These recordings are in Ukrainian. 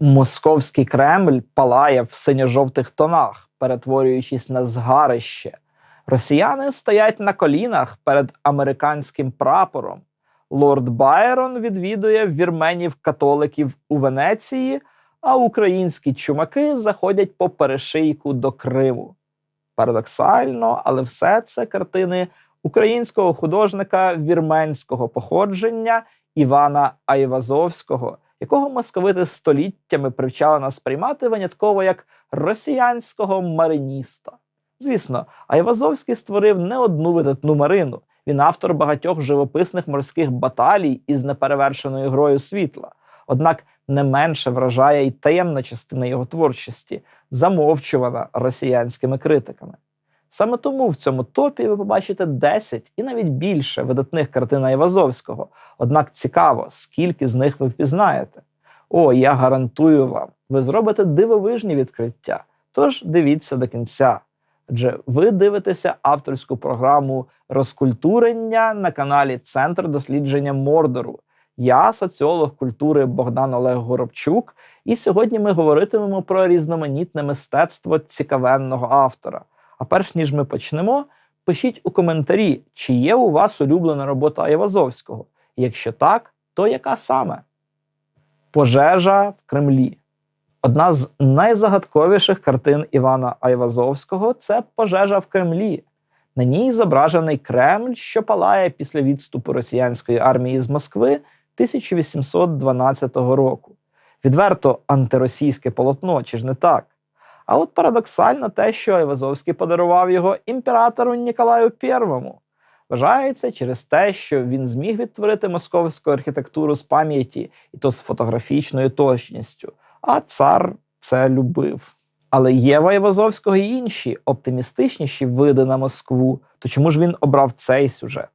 Московський Кремль палає в синьо-жовтих тонах, перетворюючись на згарище. Росіяни стоять на колінах перед американським прапором. Лорд Байрон відвідує вірменів-католиків у Венеції, а українські чумаки заходять по перешийку до Криму. Парадоксально, але все це картини українського художника вірменського походження Івана Айвазовського, якого московити століттями привчали нас приймати винятково як росіянського мариніста. Звісно, Айвазовський створив не одну видатну марину. Він автор багатьох живописних морських баталій із неперевершеною грою світла. Однак не менше вражає й таємна частина його творчості, замовчувана росіянськими критиками. Саме тому в цьому топі ви побачите 10 і навіть більше видатних картин Айвазовського. Однак цікаво, скільки з них ви впізнаєте. О, я гарантую вам, ви зробите дивовижні відкриття. Тож дивіться до кінця. Адже ви дивитеся авторську програму розкультурення на каналі Центр дослідження Мордору. Я соціолог культури Богдан Олег Горобчук, і сьогодні ми говоритимемо про різноманітне мистецтво цікавенного автора. А перш ніж ми почнемо, пишіть у коментарі, чи є у вас улюблена робота Айвазовського. Якщо так, то яка саме? Пожежа в Кремлі. Одна з найзагадковіших картин Івана Айвазовського це пожежа в Кремлі. На ній зображений Кремль, що палає після відступу росіянської армії з Москви 1812 року. Відверто антиросійське полотно, чи ж не так? А от парадоксально те, що Айвазовський подарував його імператору Ніколаю І. Вважається через те, що він зміг відтворити московську архітектуру з пам'яті, і то з фотографічною точністю. А цар це любив. Але є в Айвазовського й інші оптимістичніші види на Москву. То чому ж він обрав цей сюжет?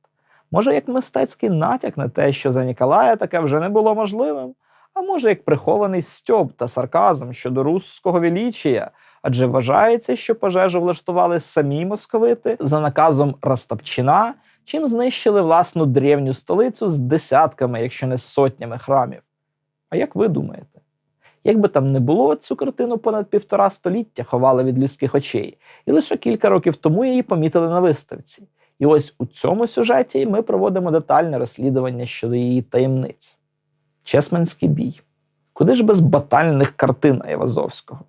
Може, як мистецький натяк на те, що за Ніколая таке вже не було можливим? А може, як прихований стьоп та сарказм щодо руського величія, адже вважається, що пожежу влаштували самі московити за наказом Растапчина, чим знищили власну древню столицю з десятками, якщо не сотнями храмів. А як ви думаєте? Як би там не було, цю картину понад півтора століття ховали від людських очей, і лише кілька років тому її помітили на виставці. І ось у цьому сюжеті ми проводимо детальне розслідування щодо її таємниць. Чесменський бій. Куди ж без батальних картин Айвазовського?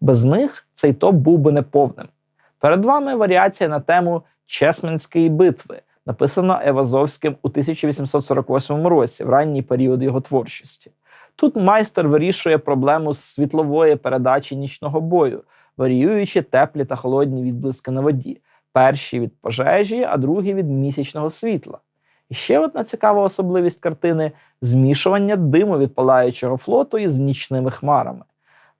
Без них цей топ був би неповним. Перед вами варіація на тему Чесменської битви, написана Евазовським у 1848 році, в ранній період його творчості. Тут майстер вирішує проблему світлової передачі нічного бою, варіюючи теплі та холодні відблиски на воді, перші від пожежі, а другі від місячного світла. І ще одна цікава особливість картини змішування диму від палаючого флоту із нічними хмарами.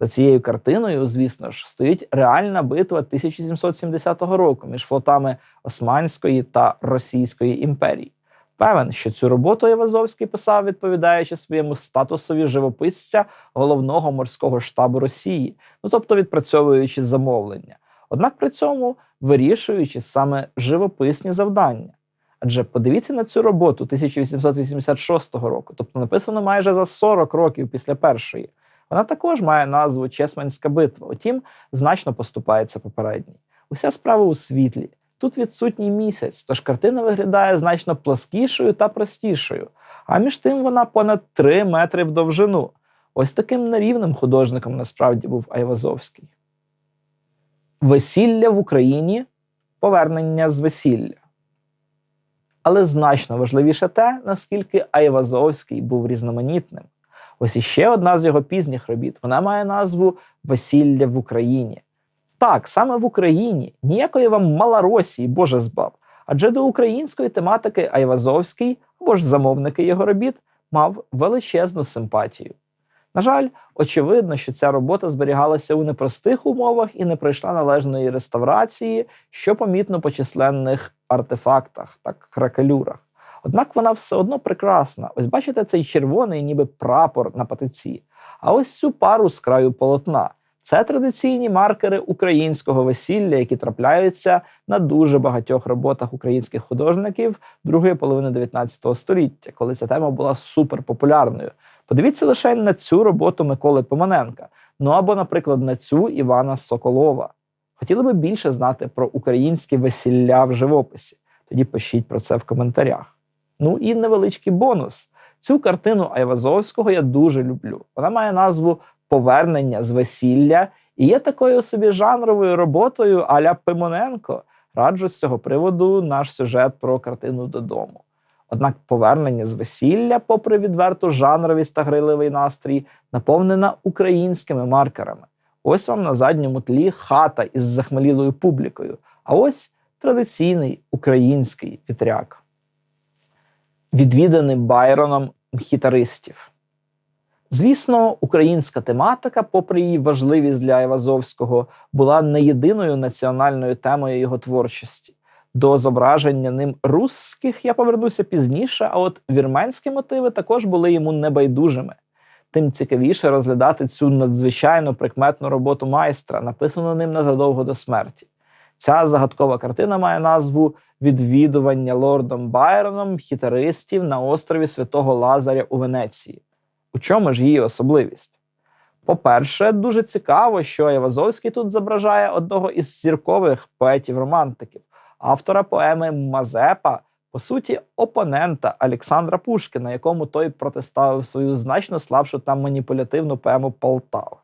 За цією картиною, звісно ж, стоїть реальна битва 1770 року між флотами Османської та Російської імперії. Певен, що цю роботу Євазовський писав, відповідаючи своєму статусові живописця головного морського штабу Росії, ну тобто відпрацьовуючи замовлення, однак при цьому вирішуючи саме живописні завдання. Адже подивіться на цю роботу 1886 року, тобто написано майже за 40 років після першої. Вона також має назву Чесменська битва, утім, значно поступається попередній. Уся справа у світлі. Тут відсутній місяць, тож картина виглядає значно пласкішою та простішою, а між тим вона понад 3 метри в довжину. Ось таким нерівним художником насправді був Айвазовський. Весілля в Україні повернення з весілля. Але значно важливіше те, наскільки Айвазовський був різноманітним. Ось іще одна з його пізніх робіт. Вона має назву Весілля в Україні. Так, саме в Україні ніякої вам Малоросії, Боже збав. Адже до української тематики Айвазовський або ж замовники його робіт мав величезну симпатію. На жаль, очевидно, що ця робота зберігалася у непростих умовах і не пройшла належної реставрації, що помітно по численних артефактах та кракелюрах. Однак вона все одно прекрасна. Ось бачите цей червоний, ніби прапор на патиці. А ось цю пару з краю полотна. Це традиційні маркери українського весілля, які трапляються на дуже багатьох роботах українських художників другої половини 19 століття, коли ця тема була суперпопулярною. Подивіться лише на цю роботу Миколи Пимоненка, ну або, наприклад, на цю Івана Соколова. Хотіли би більше знати про українські весілля в живописі? Тоді пишіть про це в коментарях. Ну і невеличкий бонус. Цю картину Айвазовського я дуже люблю. Вона має назву Повернення з весілля і є такою собі жанровою роботою аля Пимоненко. Раджу з цього приводу наш сюжет про картину додому. Однак повернення з весілля, попри відверту жанровість та грайливий настрій, наповнена українськими маркерами. Ось вам на задньому тлі хата із захмелілою публікою. А ось традиційний український вітряк. Відвіданий Байроном мхітаристів. Звісно, українська тематика, попри її важливість для Айвазовського, була не єдиною національною темою його творчості. До зображення ним русських я повернуся пізніше, а от вірменські мотиви також були йому небайдужими. Тим цікавіше розглядати цю надзвичайно прикметну роботу майстра, написану ним незадовго до смерті. Ця загадкова картина має назву Відвідування лордом Байроном хітаристів на острові Святого Лазаря у Венеції. У чому ж її особливість? По-перше, дуже цікаво, що Айвазовський тут зображає одного із зіркових поетів-романтиків, автора поеми Мазепа, по суті, опонента Олександра Пушкіна, якому той протиставив свою значно слабшу та маніпулятивну поему Полтава.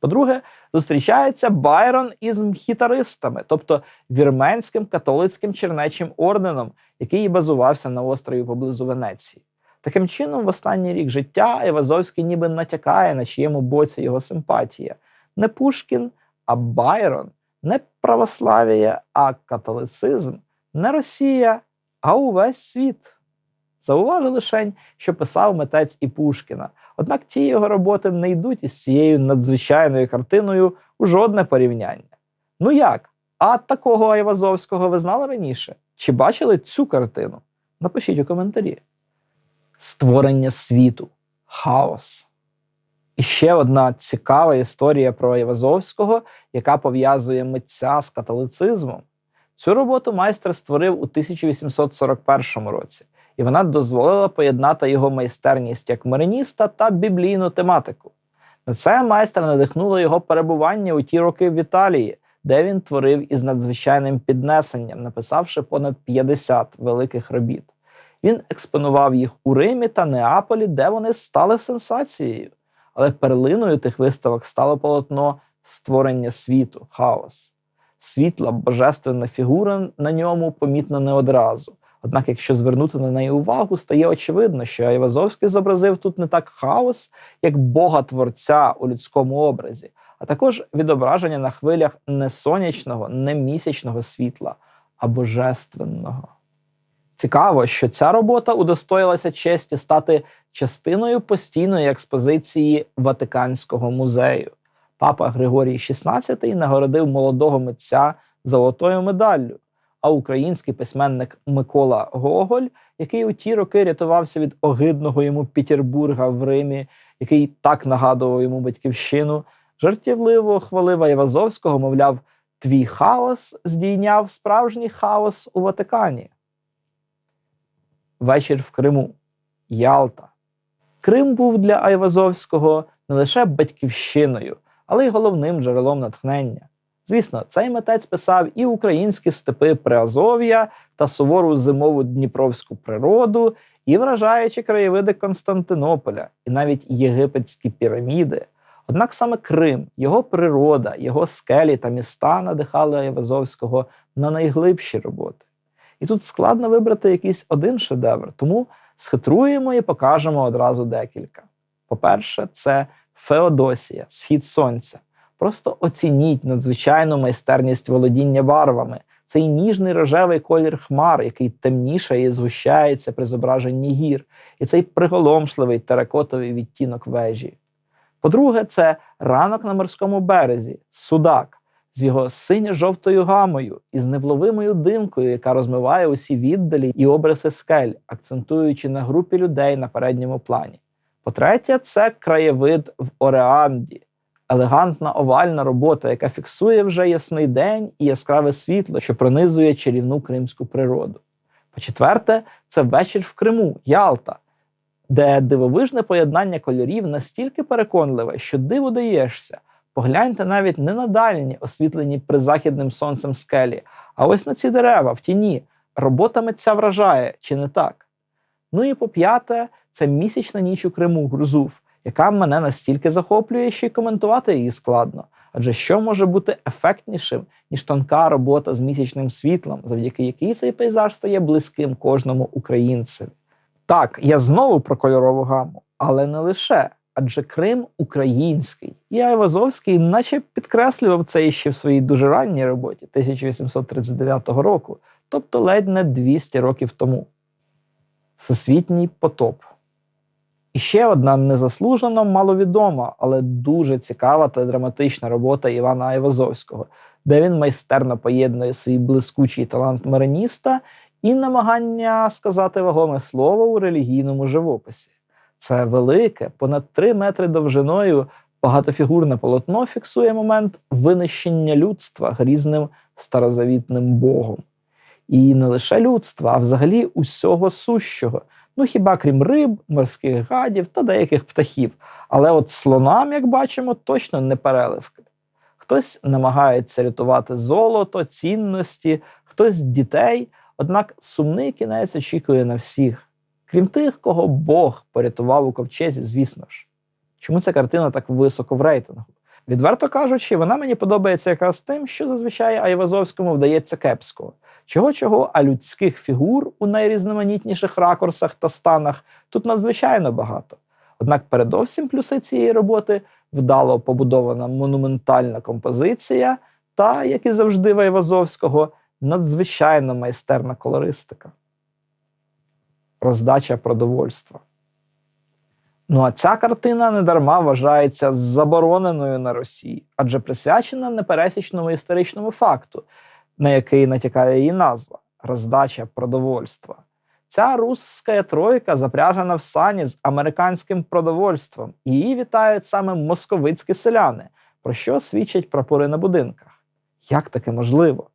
По-друге, зустрічається Байрон із мхітаристами, тобто вірменським католицьким чернечим орденом, який базувався на острові поблизу Венеції. Таким чином, в останній рік життя Івазовський ніби натякає, на чиєму боці його симпатія. Не Пушкін, а Байрон, не православ'я, а католицизм, не Росія, а увесь світ. Зауважу лишень, що писав митець і Пушкіна. Однак ті його роботи не йдуть із цією надзвичайною картиною у жодне порівняння. Ну як? А такого Айвазовського ви знали раніше? Чи бачили цю картину? Напишіть у коментарі. Створення світу, хаос. І ще одна цікава історія про Айвазовського, яка пов'язує митця з католицизмом. Цю роботу майстер створив у 1841 році, і вона дозволила поєднати його майстерність як мариніста та біблійну тематику. На це майстер надихнуло його перебування у ті роки в Італії, де він творив із надзвичайним піднесенням, написавши понад 50 великих робіт. Він експонував їх у Римі та Неаполі, де вони стали сенсацією. Але перлиною тих виставок стало полотно створення світу, хаос. Світла, божественна фігура на ньому помітна не одразу. Однак, якщо звернути на неї увагу, стає очевидно, що Айвазовський зобразив тут не так хаос, як Бога Творця у людському образі, а також відображення на хвилях не сонячного, не місячного світла, а божественного. Цікаво, що ця робота удостоїлася честі стати частиною постійної експозиції Ватиканського музею. Папа Григорій XVI нагородив молодого митця золотою медаллю, а український письменник Микола Гоголь, який у ті роки рятувався від огидного йому Петербурга в Римі, який так нагадував йому батьківщину, жартівливо хвалив Айвазовського, мовляв, твій хаос здійняв справжній хаос у Ватикані. Вечір в Криму Ялта. Крим був для Айвазовського не лише батьківщиною, але й головним джерелом натхнення. Звісно, цей митець писав і українські степи Приазов'я та сувору зимову дніпровську природу, і вражаючі краєвиди Константинополя, і навіть єгипетські піраміди. Однак саме Крим, його природа, його скелі та міста надихали Айвазовського на найглибші роботи. І тут складно вибрати якийсь один шедевр, тому схитруємо і покажемо одразу декілька. По-перше, це Феодосія, Схід Сонця. Просто оцініть надзвичайну майстерність володіння барвами, цей ніжний рожевий колір хмар, який темнішає і згущається при зображенні гір, і цей приголомшливий теракотовий відтінок вежі. По-друге, це ранок на морському березі, судак з його синьо-жовтою гамою і з невловимою димкою, яка розмиває усі віддалі і обриси скель, акцентуючи на групі людей на передньому плані. По-третє, це краєвид в Ореанді, елегантна овальна робота, яка фіксує вже ясний день і яскраве світло, що пронизує чарівну кримську природу. По-четверте, це вечір в Криму, Ялта. де дивовижне поєднання кольорів настільки переконливе, що диву даєшся. Погляньте навіть не на дальні, освітлені призахідним сонцем скелі, а ось на ці дерева в тіні. Робота митця вражає, чи не так? Ну і по п'яте, це місячна ніч у Криму Грузув, яка мене настільки захоплює, що й коментувати її складно. Адже що може бути ефектнішим, ніж тонка робота з місячним світлом, завдяки якій цей пейзаж стає близьким кожному українцеві. Так, я знову про кольорову гаму, але не лише. Адже Крим український, і Айвазовський, наче підкреслював це ще в своїй дуже ранній роботі 1839 року, тобто ледь не 200 років тому. Всесвітній потоп. І ще одна незаслужено маловідома, але дуже цікава та драматична робота Івана Айвазовського, де він майстерно поєднує свій блискучий талант мариніста і намагання сказати вагоме слово у релігійному живописі. Це велике, понад 3 метри довжиною, багатофігурне полотно фіксує момент винищення людства грізним старозавітним богом. І не лише людства, а взагалі усього сущого. Ну хіба крім риб, морських гадів та деяких птахів. Але от слонам, як бачимо, точно не переливки. Хтось намагається рятувати золото, цінності, хтось дітей, однак сумний кінець очікує на всіх, крім тих, кого Бог порятував у ковчезі, звісно ж. Чому ця картина так високо в рейтингу? Відверто кажучи, вона мені подобається якраз тим, що зазвичай Айвазовському вдається кепсько. Чого чого, а людських фігур у найрізноманітніших ракурсах та станах тут надзвичайно багато. Однак, передовсім плюси цієї роботи вдало побудована монументальна композиція та, як і завжди в Айвазовського, надзвичайно майстерна колористика. Роздача продовольства. Ну а ця картина недарма вважається забороненою на Росії, адже присвячена непересічному історичному факту, на який натякає її назва роздача продовольства. Ця русська тройка запряжена в сані з американським продовольством, і її вітають саме московицькі селяни, про що свідчать прапори на будинках. Як таке можливо?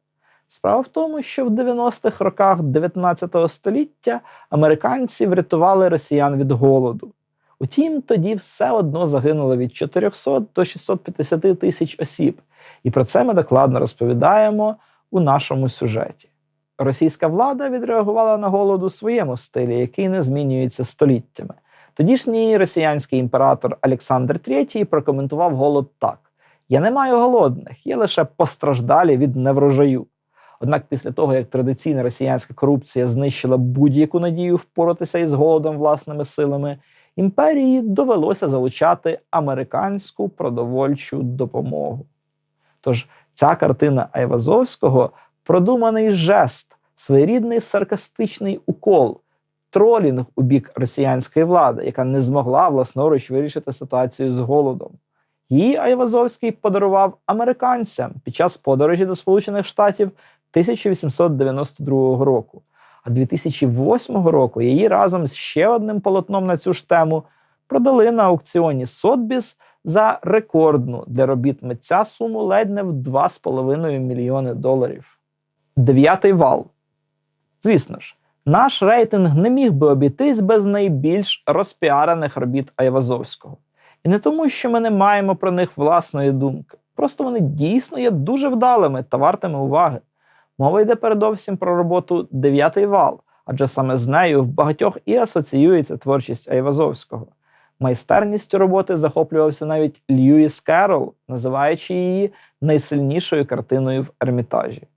Справа в тому, що в 90-х роках 19 століття американці врятували росіян від голоду. Утім, тоді все одно загинуло від 400 до 650 тисяч осіб, і про це ми докладно розповідаємо у нашому сюжеті. Російська влада відреагувала на голод у своєму стилі, який не змінюється століттями. Тодішній росіянський імператор Олександр III прокоментував голод так: Я не маю голодних, є лише постраждалі від неврожаю. Однак, після того, як традиційна росіянська корупція знищила будь-яку надію впоратися із голодом власними силами, імперії довелося залучати американську продовольчу допомогу. Тож ця картина Айвазовського продуманий жест, своєрідний саркастичний укол, тролінг у бік росіянської влади, яка не змогла власноруч вирішити ситуацію з голодом. Її Айвазовський подарував американцям під час подорожі до Сполучених Штатів 1892 року. А 2008 року її разом з ще одним полотном на цю ж тему продали на аукціоні Сотбіс за рекордну для робіт митця суму ледь не в 2,5 мільйони доларів. Дев'ятий вал. Звісно ж, наш рейтинг не міг би обійтись без найбільш розпіарених робіт Айвазовського. І не тому, що ми не маємо про них власної думки. Просто вони дійсно є дуже вдалими та вартими уваги. Мова йде передовсім про роботу Дев'ятий вал, адже саме з нею в багатьох і асоціюється творчість Айвазовського. Майстерністю роботи захоплювався навіть Льюіс Керол, називаючи її найсильнішою картиною в ермітажі.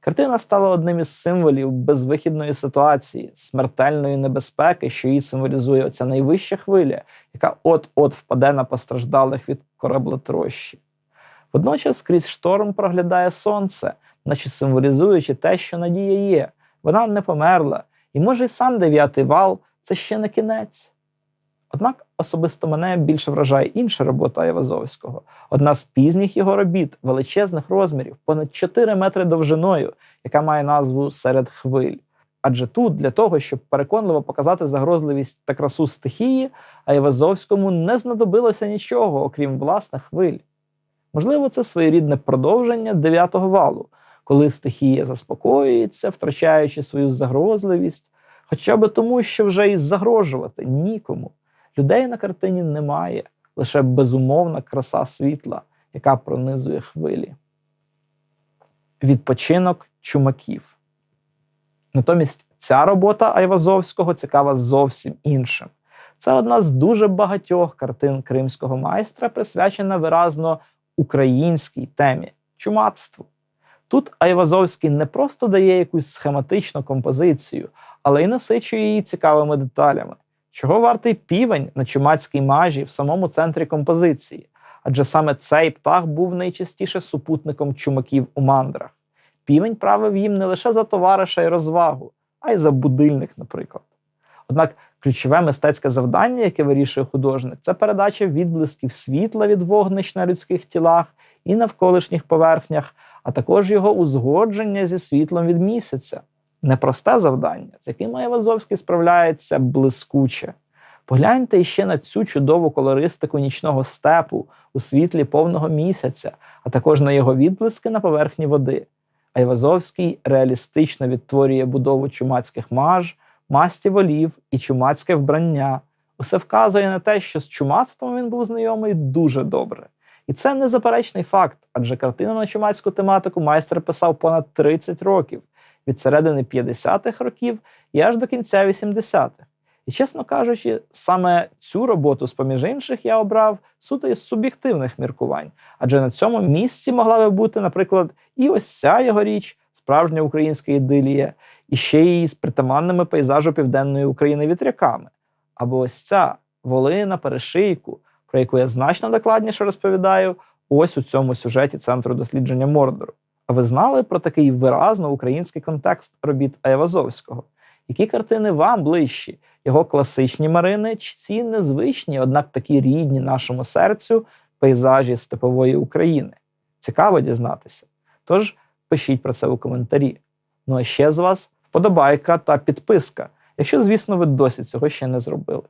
Картина стала одним із символів безвихідної ситуації, смертельної небезпеки, що її символізує оця найвища хвиля, яка от-от впаде на постраждалих від кораблетрощі. Водночас крізь шторм проглядає сонце, наче символізуючи те, що надія є. Вона не померла, і може й сам дев'ятий вал це ще не кінець. Однак особисто мене більше вражає інша робота Айвазовського. Одна з пізніх його робіт, величезних розмірів, понад 4 метри довжиною, яка має назву Серед хвиль. Адже тут, для того, щоб переконливо показати загрозливість та красу стихії, Айвазовському не знадобилося нічого, окрім власних хвиль. Можливо, це своєрідне продовження дев'ятого валу, коли стихія заспокоюється, втрачаючи свою загрозливість, Хоча б тому, що вже і загрожувати нікому. Людей на картині немає, лише безумовна краса світла, яка пронизує хвилі. Відпочинок чумаків. Натомість ця робота Айвазовського цікава зовсім іншим. Це одна з дуже багатьох картин кримського майстра, присвячена виразно українській темі чумацтву. Тут Айвазовський не просто дає якусь схематичну композицію, але й насичує її цікавими деталями, чого вартий півень на чумацькій мажі в самому центрі композиції, адже саме цей птах був найчастіше супутником чумаків у мандрах. Півень правив їм не лише за товариша і розвагу, а й за будильник, наприклад. Однак ключове мистецьке завдання, яке вирішує художник, це передача відблисків світла від вогнищ на людських тілах і навколишніх поверхнях, а також його узгодження зі світлом від місяця. Непросте завдання, з яким Айвазовський справляється блискуче. Погляньте іще на цю чудову колористику нічного степу у світлі повного місяця, а також на його відблиски на поверхні води. Айвазовський реалістично відтворює будову чумацьких маж, масті волів і чумацьке вбрання. Усе вказує на те, що з чумацтвом він був знайомий дуже добре. І це незаперечний факт, адже картину на чумацьку тематику майстер писав понад 30 років від середини 50-х років і аж до кінця 80-х. І, чесно кажучи, саме цю роботу, з поміж інших, я обрав суто із суб'єктивних міркувань, адже на цьому місці могла би бути, наприклад, і ось ця його річ, справжня українська ідилія, і ще й з притаманними пейзажу південної України вітряками. Або ось ця волина перешийку, про яку я значно докладніше розповідаю, ось у цьому сюжеті Центру дослідження Мордору. А ви знали про такий виразно український контекст робіт Айвазовського? Які картини вам ближчі? Його класичні марини чи ці незвичні, однак такі рідні нашому серцю пейзажі степової України? Цікаво дізнатися. Тож пишіть про це у коментарі. Ну а ще з вас вподобайка та підписка, якщо, звісно, ви досі цього ще не зробили.